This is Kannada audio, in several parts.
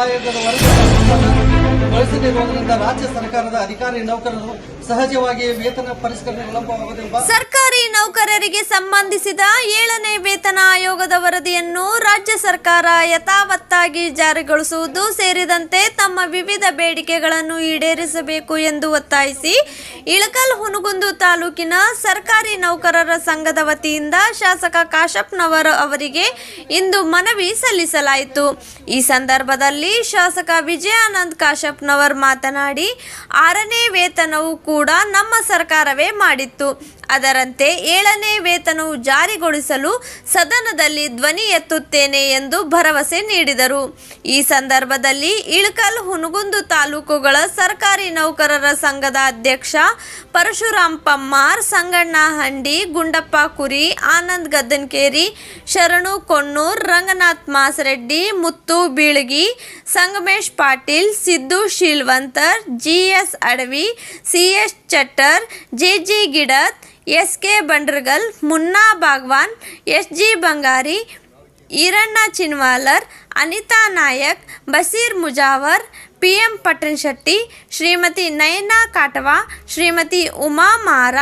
ವರದಿಯನ್ನು ಬಳಸದಿರುವುದರಿಂದ ರಾಜ್ಯ ಸರ್ಕಾರದ ಅಧಿಕಾರಿ ನೌಕರರು ಸಹಜವಾಗಿ ವೇತನ ಪರಿಷ್ಕರಣೆ ಸರ್ಕಾರಿ ನೌಕರರಿಗೆ ಸಂಬಂಧಿಸಿದ ಏಳನೇ ವೇತನ ಆಯೋಗದ ವರದಿಯನ್ನು ರಾಜ್ಯ ಸರ್ಕಾರ ಯಥಾವತ್ತಾಗಿ ಜಾರಿಗೊಳಿಸುವುದು ಸೇರಿದಂತೆ ತಮ್ಮ ವಿವಿಧ ಬೇಡಿಕೆಗಳನ್ನು ಈಡೇರಿಸಬೇಕು ಎಂದು ಒತ್ತಾಯಿಸಿ ಇಳಕಲ್ ಹುನಗುಂದು ತಾಲೂಕಿನ ಸರ್ಕಾರಿ ನೌಕರರ ಸಂಘದ ವತಿಯಿಂದ ಶಾಸಕ ಕಾಶಪ್ನವರ ಅವರಿಗೆ ಇಂದು ಮನವಿ ಸಲ್ಲಿಸಲಾಯಿತು. ಈ ಸಂದರ್ಭದಲ್ಲಿ ಶಾಸಕ ವಿಜಯಾನಂದ್ ಕಾಶಪ್ನವರ್ ಮಾತನಾಡಿ, ಆರನೇ ವೇತನವು ಕೂಡ ನಮ್ಮ ಸರ್ಕಾರವೇ ಮಾಡಿತ್ತು. ಅದರಂತೆ ಏಳನೇ ವೇತನವು ಜಾರಿಗೊಳಿಸಲು ಸದನದಲ್ಲಿ ಧ್ವನಿ ಎತ್ತುತ್ತೇನೆ ಎಂದು ಭರವಸೆ ನೀಡಿದರು. ಈ ಸಂದರ್ಭದಲ್ಲಿ ಇಳಕಲ್ ಹುನಗುಂದು ತಾಲೂಕುಗಳ ಸರ್ಕಾರಿ ನೌಕರರ ಸಂಘದ ಅಧ್ಯಕ್ಷ ಪರಶುರಾಮ್ ಪಮ್ಮಾರ್, ಸಂಗಣ್ಣ ಹಂಡಿ, Gundappa Kuri, Anand Gaddankeri, Sharanu Konnur, Ranganath Masareddy, Muttu Beelagi, Sangamesh Patil, Siddu Sheelvantar GS Adavi CS Chattar JG Gidat S K Bandragal, Munna Bagwan S G Bangari, Iranna Chinwalar, Anita Nayak, Basheer Mujawar P M Pattanashetti, Shrimati Nayana Katava, Shrimati Uma Mara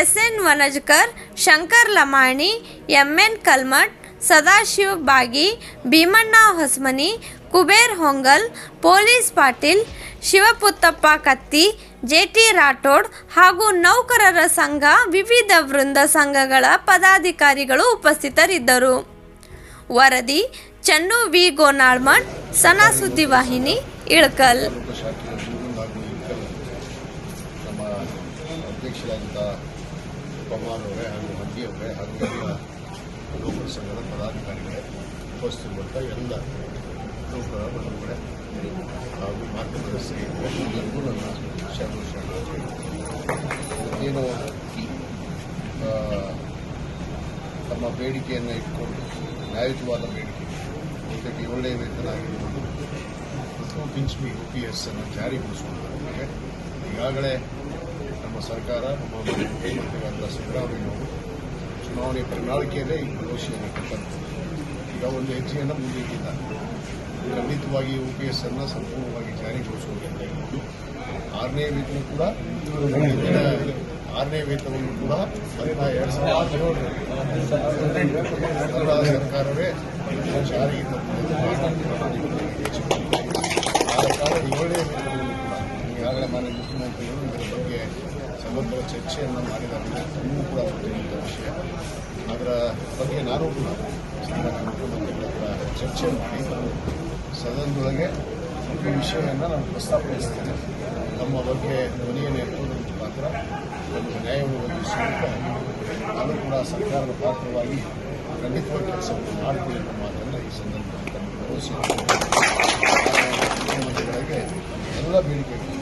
S N Vanajkar, Shankar Lamani, M N Kalmath, Sadashiv Bagi, Bhimanna Hosamani Kuber Hongal, police Patil, Shivaputtappa Katti J T Rathod ಹಾಗೂ ನೌಕರರ ಸಂಘ, ವಿವಿಧ ವೃಂದ ಸಂಘಗಳ ಪದಾಧಿಕಾರಿಗಳು ಉಪಸ್ಥಿತರಿದ್ದರು. ವರದಿ, ಚನ್ನು ವಿ. ಗೋನಾಳ್ಮಠ್, ಸನಾ ಸುದ್ದಿವಾಹಿನಿ ಇಳಕಲ್. ಎಲ್ಲ ತಮ್ಮ ಬೇಡಿಕೆಯನ್ನು ಇಟ್ಕೊಂಡು ನ್ಯಾಯಯುತವಾದ ಬೇಡಿಕೆ ಜೊತೆಗೆ ಒಳ್ಳೆಯ ವೇತನ ಆಗಿರ್ಬೋದು ಪಿಂಚಣಿ ಯು ಪಿ ಎಸ್ ಅನ್ನು ಜಾರಿಗೊಳಿಸುವುದಕ್ಕೆ ಈಗಾಗಲೇ ನಮ್ಮ ಸರ್ಕಾರ ನಮ್ಮ ಮುಖ್ಯಮಂತ್ರಿಗಳಾದ ಸಿದ್ದರಾಮಯ್ಯನವರು ಚುನಾವಣೆ ಪ್ರಣಾಳಿಕೆಯಲ್ಲೇ ಈ ಘೋಷಣೆಯನ್ನು ಕೊಟ್ಟಂತೆ ಈಗ ಒಂದು ಹೆಜ್ಜೆಯನ್ನು ಮುಂದಿಟ್ಟಿದ್ದಾರೆ ಖಂಡಿತವಾಗಿ ಯು ಪಿ ಎಸ್ ಅನ್ನು ಸಂಪೂರ್ಣವಾಗಿ ಜಾರಿಗೊಳಿಸುವುದಕ್ಕಾಗಿದ್ದು ಆರನೇ ವೇತನ ಕೂಡ ಆರನೇ ವೇತನವನ್ನು ಕೂಡ ಅದನ್ನ ಸರ್ಕಾರವೇ ಜಾರಿಗೆ ಏಳನೇ ವೇತನವನ್ನು ಕೂಡ ಈಗಾಗಲೇ ಮಾನ್ಯ ಮುಖ್ಯಮಂತ್ರಿಗಳು ಇದರ ಬಗ್ಗೆ ಸಮಗ್ರ ಚರ್ಚೆಯನ್ನು ಮಾಡಿದಾಗ ತಮ್ಮೂ ಕೂಡ ವಿಷಯ. ಅದರ ಬಗ್ಗೆ ನಾನು ಕೂಡ ಚರ್ಚೆ ಮಾಡಿ ಸದನದೊಳಗೆ ಈ ವಿಷಯವನ್ನು ನಾನು ಪ್ರಸ್ತಾಪಿಸ್ತೇನೆ. ನಮ್ಮ ಬಗ್ಗೆ ಧ್ವನಿಯನ್ನು ಎತ್ತುವುದರ ಮುಖಾಂತರ ನಮಗೆ ನ್ಯಾಯವನ್ನು ಒದಗಿಸುವಂತೆ ನಾನು ಕೂಡ ಸರ್ಕಾರದ ಪಾತ್ರವಾಗಿ ಖಂಡಿತವಾಗಿ ಕೆಲಸವನ್ನು ಎಂಬ ಮಾತನ್ನು ಈ ಸಂದರ್ಭದಲ್ಲಿ ಮುಖ್ಯಮಂತ್ರಿಗಳಿಗೆ ಎಲ್ಲ ಬೇಡಿಕೆಗಳು,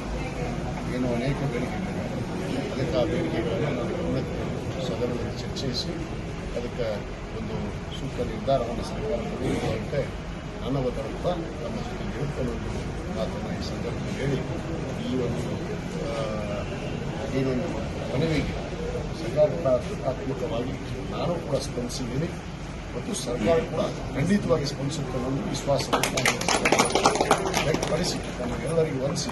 ಏನು ಅನೇಕ ಬೇಡಿಕೆಗಳಿವೆ. ಅದಕ್ಕೆ ಆ ಬೇಡಿಕೆಗಳನ್ನು ನಾನು ಗಮನಕ್ಕೆ ಸದನದಲ್ಲಿ ಚರ್ಚಿಸಿ, ಅದಕ್ಕೆ ಒಂದು ಸೂಕ್ತ ನಿರ್ಧಾರವನ್ನು ಸರ್ಕಾರ ತೆಗೆದುಕೊಳ್ಳುವಂತೆ ನನ್ನ ಕೂಡ ನಮ್ಮ ಜೊತೆ ನಿರುತ್ತಲು ಆತನ ಈ ಸಂದರ್ಭದಲ್ಲಿ ಹೇಳಿ, ಈ ಒಂದು ಏನೊಂದು ಮನವಿಗೆ ಸಕಾರಾತ್ಮಕವಾಗಿ ನಾನು ಕೂಡ ಸ್ಪಂದಿಸಿದ್ದೀನಿ ಮತ್ತು ಸರ್ಕಾರ ಕೂಡ ಖಂಡಿತವಾಗಿ ಸ್ಪಂದಿಸುತ್ತೆ ಅನ್ನೋದು ವಿಶ್ವಾಸ ವ್ಯಕ್ತಪಡಿಸಿ ತಮಗೆಲ್ಲರಿಗೂ ವಂದಿಸಿ